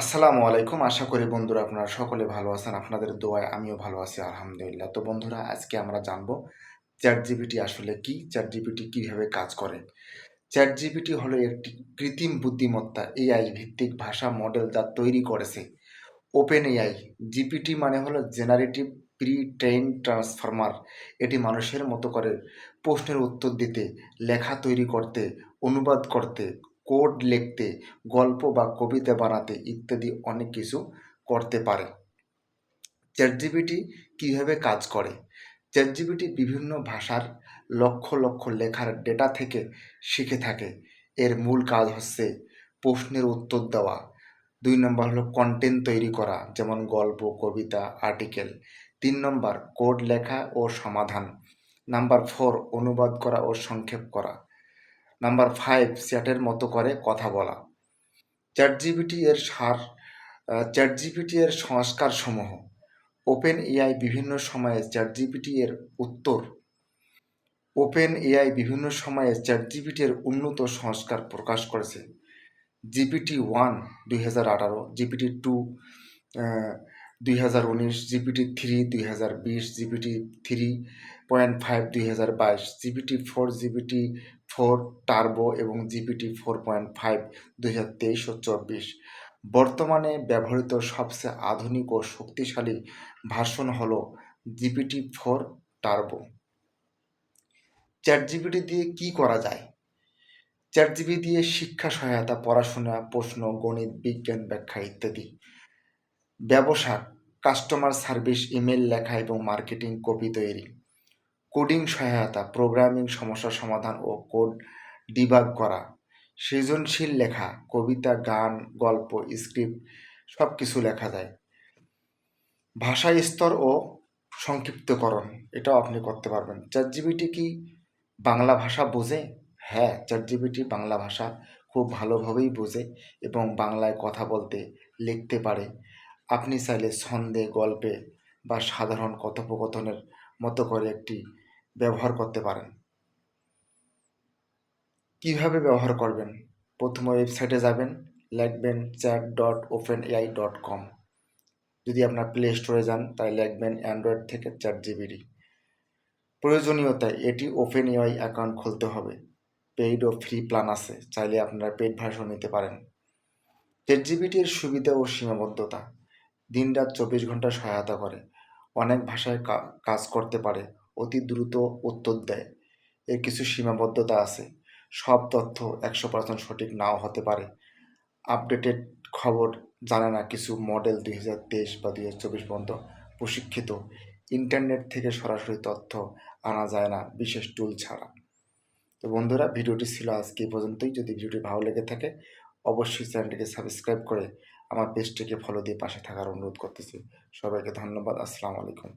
আসসালামু আলাইকুম। আশা করি বন্ধুরা আপনারা সকলে ভালো আছেন, আপনাদের দোয়ায় আমিও ভালো আছি, আলহামদুলিল্লাহ। তো বন্ধুরা, আজকে আমরা জানব চ্যাট জিপিটি আসলে কি চ্যাট জিপিটি কীভাবে কাজ করে? চ্যাট জিপিটি হলো একটি কৃত্রিম বুদ্ধিমত্তা এআই ভিত্তিক ভাষা মডেল যা তৈরি করেছে। ওপেন এআই জিপিটি মানে হলো জেনারেটিভ প্রি ট্রেন ট্রান্সফরমার এটি মানুষের মতো করে প্রশ্নের উত্তর দিতে, লেখা তৈরি করতে, অনুবাদ করতে কোড লিখতে, গল্প বা কবিতা বানাতে ইত্যাদি অনেক কিছু করতে পারে। চ্যাটজিপিটি কীভাবে কাজ করে? চ্যাটজিপিটি বিভিন্ন ভাষার লক্ষ লক্ষ লেখার ডেটা থেকে শিখে থাকে। এর মূল কাজ হচ্ছে প্রশ্নের উত্তর দেওয়া। দুই নম্বর হলো কন্টেন্ট তৈরি করা, যেমন গল্প, কবিতা আর্টিকেল তিন নম্বর কোড লেখা ও সমাধান। নাম্বার ফোর অনুবাদ করা ও সংক্ষেপ করা। নাম্বার ফাইভ চ্যাটের মতো করে কথা বলা। চ্যাট জিপিটি এর সার চ্যাট জিপিটি এর সংস্কার সমূহ। ওপেন এআই বিভিন্ন সময়ে চ্যাট জিপিটি এর উত্তর। ওপেন এআই বিভিন্ন সময়ে চ্যাট জিপিটি এর উন্নত সংস্কার প্রকাশ করেছে। জিপিটি ওয়ান দুই হাজার আঠারো জিপিটি টু দুই হাজার উনিশ জিপিটি থ্রি, দুই হাজার বিশ জিপিটি থ্রি পয়েন্ট ফাইভ, দুই হাজার বাইশ GPT four GPT four turbo এবং জিপিটি ফোর পয়েন্ট ফাইভ, দুই হাজার তেইশ ও চব্বিশ। বর্তমানে ব্যবহৃত সবচেয়ে আধুনিক ও শক্তিশালী ভার্সন হল GPT four turbo. Chat GPT দিয়ে কি করা যায়? চ্যাট জিপি দিয়ে শিক্ষা সহায়তা, পড়াশোনা, প্রশ্ন, গণিত, বিজ্ঞান ব্যাখ্যা ইত্যাদি। ব্যবসা কাস্টমার সার্ভিস ইমেল লেখা এবং মার্কেটিং কপি তৈরি কোডিং সহায়তা প্রোগ্রামিং সমস্যা সমাধান ও কোড ডিবাগ করা, সৃজনশীল লেখা, কবিতা, গান, গল্প স্ক্রিপ্ট সব কিছু লেখা যায়। ভাষা স্তর ও সংক্ষিপ্তকরণ, এটাও আপনি করতে পারবেন। চ্যাটজিবিটি কি বাংলা ভাষা বোঝে? হ্যাঁ চ্যাটজিবিটি বাংলা ভাষা খুব ভালোভাবেই বোঝে এবং বাংলায় কথা বলতে, লিখতে পারে। আপনি চাইলে ছন্দে, গল্পে বা সাধারণ কথোপকথনের মতো করে একটি ব্যবহার করতে পারেন। কীভাবে ব্যবহার করবেন? প্রথমে ওয়েবসাইটে যাবেন, লিখবেন chat dot open AI dot com যদি আপনার প্লে স্টোরে যান, তাই লিখবেন অ্যান্ড্রয়েড থেকে চ্যাট জিবিডি প্রয়োজনীয়তা এটি ওপেন এআই অ্যাকাউন্ট খুলতে হবে। পেইড ও ফ্রি প্ল্যান আছে, চাইলে আপনারা পেইড ভার্সন নিতে পারেন। চ্যাট জিবিটির সুবিধা ও সীমাবদ্ধতা। দিনরাত চব্বিশ ঘণ্টা সহায়তা করে। অনেক ভাষায় কাজ করতে পারে, অতি দ্রুত উত্তর দেয়। এর কিছু সীমাবদ্ধতা আছে। সব তথ্য একশো পার্সেন্ট সঠিক নাও হতে পারে। আপডেটেড খবর জানে না কিছু মডেল দুই হাজার তেইশ বা দুই হাজার চব্বিশ পর্যন্ত প্রশিক্ষিত। ইন্টারনেট থেকে সরাসরি তথ্য আনা যায় না, বিশেষ টুল ছাড়া। তো বন্ধুরা, ভিডিওটি ছিল আজকে এই পর্যন্তই। যদি ভিডিওটি ভালো লেগে থাকে অবশ্যই চ্যানেলটিকে সাবস্ক্রাইব করে আমার পেজটিকে ফলো দিয়ে পাশে থাকার অনুরোধ করতেছি। সবাইকে ধন্যবাদ, আসসালামু আলাইকুম।